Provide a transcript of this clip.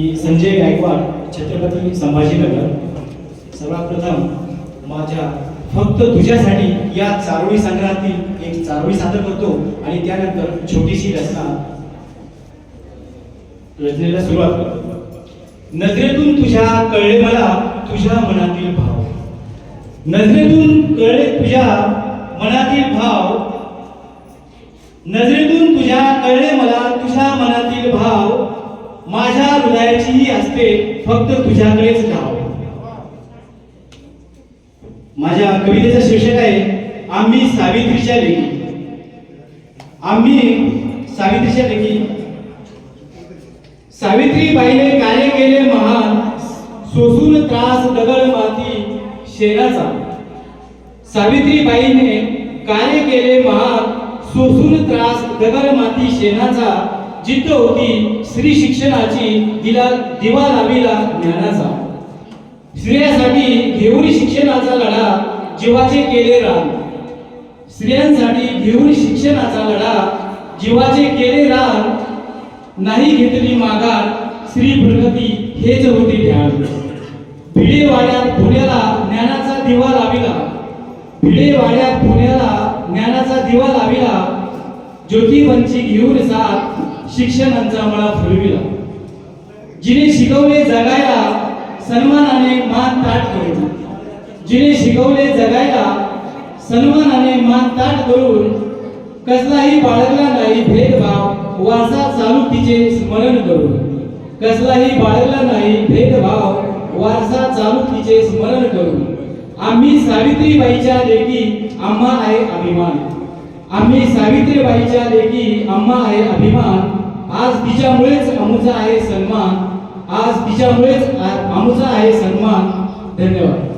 मी संजय गायकवाड छत्रपती संभाजीनगर. सर्वप्रथम माझ्या फक्त तुझ्यासाठी या चारोळी संग्रहातील एक चारोळी सादर करतो आणि त्यानंतर छोटीशी रचना रचनेला सुरुवात करतो. नजरेतून तुझ्या कळले मला तुझ्या मनातील भाव. नजरेतून कळले तुझ्या मनातील भाव. नजरेतून फक्त तुझ्याकडेच धाव माझ्या कवितेचं शीर्षक आहे आम्ही सावित्रीच्या लेखी आम्ही सावित्रीच्या लेखी सावित्रीबाईने कार्य केले महान? सोसून त्रास दगड माती शेराचा सावित्रीबाईने कार्य केले महान? सोसून त्रास दगड माती शेणाचा. जिद्द होती स्त्री शिक्षणाची दिला दिवा लाविला ज्ञानाचा. स्त्रियांसाठी घेऊन शिक्षणाचा लढा जीवाचे केले रान स्त्रियांसाठी घेऊन शिक्षणाचा लढा जीवाचे केले रान नाही घेतली माघार स्त्री प्रगती हेच होते ध्यान. भिडेवाड्यात पुण्याला ज्ञानाचा दिवा लाविला. भिडेवाड्यात पुण्याला ज्ञानाचा दिवा लाविला. ज्योतिबंची घेऊन साथ शिक्षणांचा आम्हाला फुलविला जिने शिकवले जगायला सन्मानाने मान ताट करून जिने शिकवले जगायला सन्मानाने मान ताट करून कसलाही बाळगला नाही भेदभाव वारसा चालू तिचे स्मरण करून कसलाही बाळगला नाही भेदभाव वारसा चालू तिचे स्मरण करून आम्ही सावित्रीबाईच्या लेखी आम्हा आहे अभिमान. आम्ही सावित्रीबाईच्या लेखी अम्मा आहे अभिमान. आज तिच्यामुळेच आमचा आहे सन्मान. आज तिच्यामुळेच आ- आमचा आहे सन्मान. धन्यवाद.